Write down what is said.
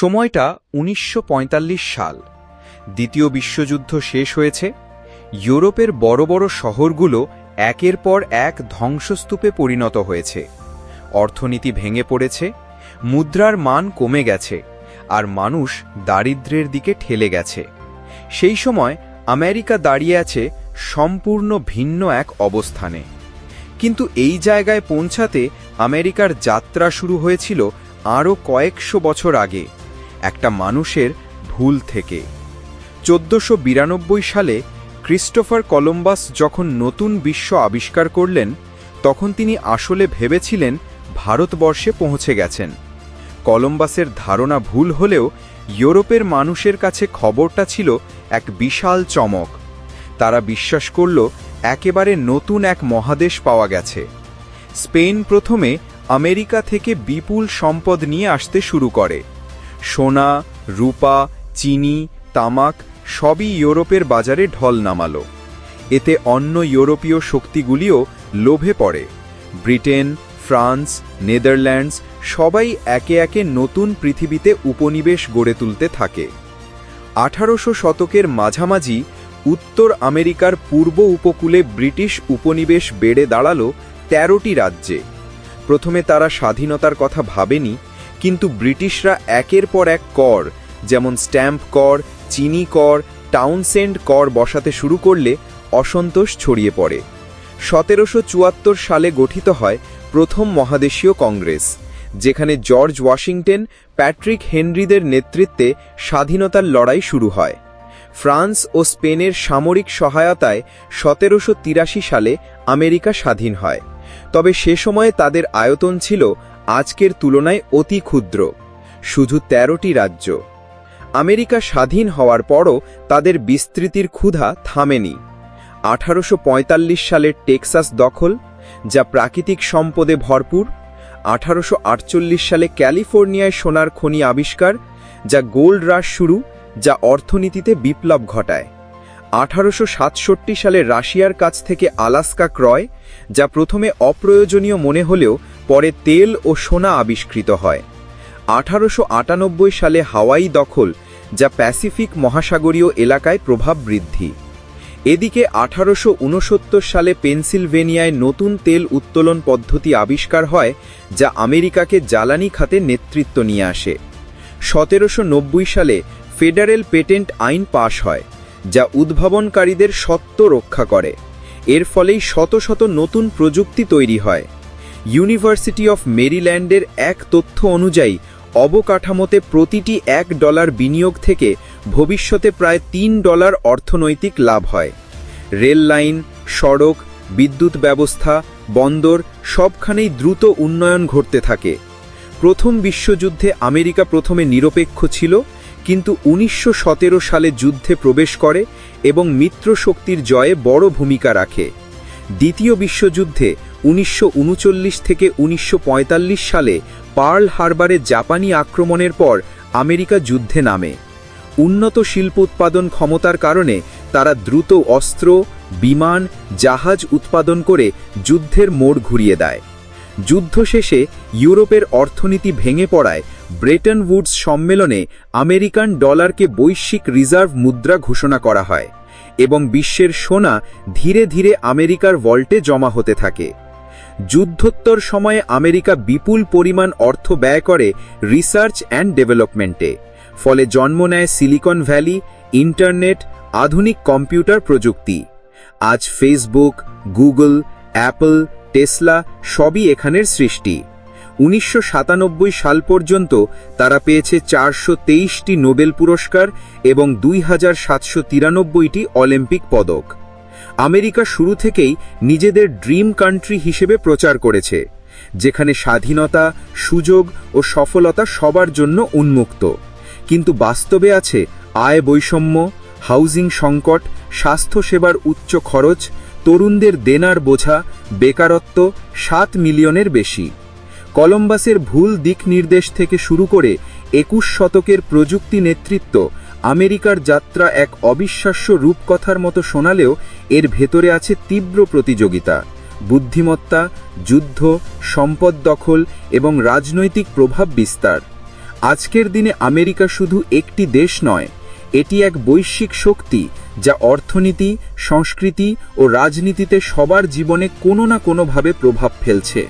সময়টা উনিশশো পঁয়তাল্লিশ সাল। দ্বিতীয় বিশ্বযুদ্ধ শেষ হয়েছে। ইউরোপের বড় বড় শহরগুলো একের পর এক ধ্বংসস্তূপে পরিণত হয়েছে। অর্থনীতি ভেঙে পড়েছে, মুদ্রার মান কমে গেছে, আর মানুষ দারিদ্র্যের দিকে ঠেলে গেছে। সেই সময় আমেরিকা দাঁড়িয়ে আছে সম্পূর্ণ ভিন্ন এক অবস্থানে। কিন্তু এই জায়গায় পৌঁছাতে আমেরিকার যাত্রা শুরু হয়েছিল আরও কয়েকশো বছর আগে। একটা মানুষের ভুল থেকে। চোদ্দশো সালে ক্রিস্টোফার কলম্বাস যখন নতুন বিশ্ব আবিষ্কার করলেন, তখন তিনি আসলে ভেবেছিলেন ভারতবর্ষে পৌঁছে গেছেন। কলম্বাসের ধারণা ভুল হলেও ইউরোপের মানুষের কাছে খবরটা ছিল এক বিশাল চমক। তারা বিশ্বাস করল, একেবারে নতুন এক মহাদেশ পাওয়া গেছে। স্পেন প্রথমে আমেরিকা থেকে বিপুল সম্পদ নিয়ে আসতে শুরু করে। সোনা, রূপা, চিনি, তামাক সবই ইউরোপের বাজারে ঢল নামাল। এতে অন্য ইউরোপীয় শক্তিগুলিও লোভে পড়ে। ব্রিটেন, ফ্রান্স, নেদারল্যান্ডস সবাই একে একে নতুন পৃথিবীতে উপনিবেশ গড়ে তুলতে থাকে। আঠারোশো শতকের মাঝামাঝি উত্তর আমেরিকার পূর্ব উপকূলে ব্রিটিশ উপনিবেশ বেড়ে দাঁড়াল তেরোটি রাজ্যে। প্রথমে তারা স্বাধীনতার কথা ভাবেনি কিন্তু ব্রিটিশরা একের পর এক কর, যেমন স্ট্যাম্প কর, চিনি কর, টাউনসেন্ড কর বসাতে শুরু করলে অসন্তোষ ছড়িয়ে পড়ে। সতেরোশো চুয়াত্তর সালে গঠিত হয় প্রথম মহাদেশীয় কংগ্রেস, যেখানে জর্জ ওয়াশিংটন, প্যাট্রিক হেনরিদের নেতৃত্বে স্বাধীনতার লড়াই শুরু হয়। ফ্রান্স ও স্পেনের সামরিক সহায়তায় সতেরোশো তিরাশি সালে আমেরিকা স্বাধীন হয়। তবে সে সময়ে তাদের আয়তন ছিল আজকের তুলনায় অতি ক্ষুদ্র, শুধু তেরোটি রাজ্য। আমেরিকা স্বাধীন হওয়ার পরও তাদের বিস্তৃতির ক্ষুধা থামেনি। আঠারোশো সালের টেক্সাস দখল, যা প্রাকৃতিক সম্পদে ভরপুর, আঠারোশো আটচল্লিশ সালে ক্যালিফোর্নিয়ায় সোনার খনি আবিষ্কার, যা গোল্ড রাশ শুরু, যা অর্থনীতিতে বিপ্লব ঘটায়। আঠারোশো সাতষট্টি সালে রাশিয়ার কাছ থেকে আলাস্কা ক্রয়, যা প্রথমে অপ্রয়োজনীয় মনে হলেও পরে তেল ও সোনা আবিষ্কৃত হয়। আঠারোশো আটানব্বই সালে হাওয়াই দখল, যা প্যাসিফিক মহাসাগরীয় এলাকায় প্রভাব বৃদ্ধি। এদিকে আঠারোশো উনসত্তর সালে পেনসিলভেনিয়ায় নতুন তেল উত্তোলন পদ্ধতি আবিষ্কার হয়, যা আমেরিকাকে জ্বালানি খাতে নেতৃত্ব নিয়ে আসে। সতেরোশো নব্বই সালে ফেডারেল পেটেন্ট আইন পাশ হয়। যা উদ্ভাবনকারীদের সত্ত্ব রক্ষা করে। এর ফলেই শত শত নতুন প্রযুক্তি তৈরি হয়। ইউনিভার্সিটি অফ মেরিল্যান্ডের এক তথ্য অনুযায়ী, অবকাঠামোতে প্রতিটি এক ডলার বিনিয়োগ থেকে ভবিষ্যতে প্রায় তিন ডলার অর্থনৈতিক লাভ হয়। রেল লাইন, সড়ক, বিদ্যুৎ ব্যবস্থা, বন্দর সবখানেই দ্রুত উন্নয়ন ঘটতে থাকে। প্রথম বিশ্বযুদ্ধে আমেরিকা প্রথমে নিরপেক্ষ ছিল কিন্তু উনিশশো সতেরো সালে যুদ্ধে প্রবেশ করে এবং মিত্র শক্তির জয়ে বড় ভূমিকা রাখে। দ্বিতীয় বিশ্বযুদ্ধে উনিশশো উনচল্লিশ থেকে উনিশশো পঁয়তাল্লিশ সালে পার্ল হারবারে জাপানি আক্রমণের পর আমেরিকা যুদ্ধে নামে। উন্নত শিল্প উৎপাদন ক্ষমতার কারণে তারা দ্রুত অস্ত্র, বিমান, জাহাজ উৎপাদন করে যুদ্ধের মোড় ঘুরিয়ে দেয়। যুদ্ধ শেষে ইউরোপের অর্থনীতি ভেঙে পড়ায় ব্রেটন উডস সম্মেলনে আমেরিকান ডলারকে বৈশ্বিক রিজার্ভ মুদ্রা ঘোষণা করা হয় এবং বিশ্বের সোনা ধীরে ধীরে আমেরিকার ভল্টে জমা হতে থাকে। যুদ্ধোত্তর সময়ে আমেরিকা বিপুল পরিমাণ অর্থ ব্যয় করে রিসার্চ অ্যান্ড ডেভেলপমেন্টে, ফলে জন্ম নেয় সিলিকন ভ্যালি, ইন্টারনেট, আধুনিক কম্পিউটার প্রযুক্তি। আজ ফেসবুক, গুগল, অ্যাপল, টেসলা সবই এখানের সৃষ্টি। উনিশশো সাতানব্বই সাল পর্যন্ত তারা পেয়েছে চারশো তেইশটি নোবেল পুরস্কার এবং দুই হাজার সাতশো তিরানব্বইটি অলিম্পিক পদক। আমেরিকা শুরু থেকেই নিজেদের ড্রিম কান্ট্রি হিসেবে প্রচার করেছে, যেখানে স্বাধীনতা, সুযোগ ও সফলতা সবার জন্য উন্মুক্ত। কিন্তু বাস্তবে আছে আয় বৈষম্য, হাউজিং সংকট স্বাস্থ্যসেবার উচ্চ খরচ, তরুণদের দেনার বোঝা, বেকারত্ব, সাত মিলিয়নের বেশি। কলম্বাসের ভুল দিক নির্দেশ থেকে শুরু করে একুশ শতকের প্রযুক্তি নেতৃত্ব, আমেরিকার যাত্রা এক অবিশ্বাস্য রূপকথার মতো শোনালেও এর ভেতরে আছে তীব্র প্রতিযোগিতা। বুদ্ধিমত্তা, যুদ্ধ, সম্পদ দখল এবং রাজনৈতিক প্রভাব বিস্তার। আজকের দিনে আমেরিকা শুধু একটি দেশ নয়, এটি এক বৈশ্বিক শক্তি যা অর্থনীতি, সংস্কৃতি ও রাজনীতিতে সবার জীবনে কোনো না কোনোভাবে প্রভাব ফেলছে।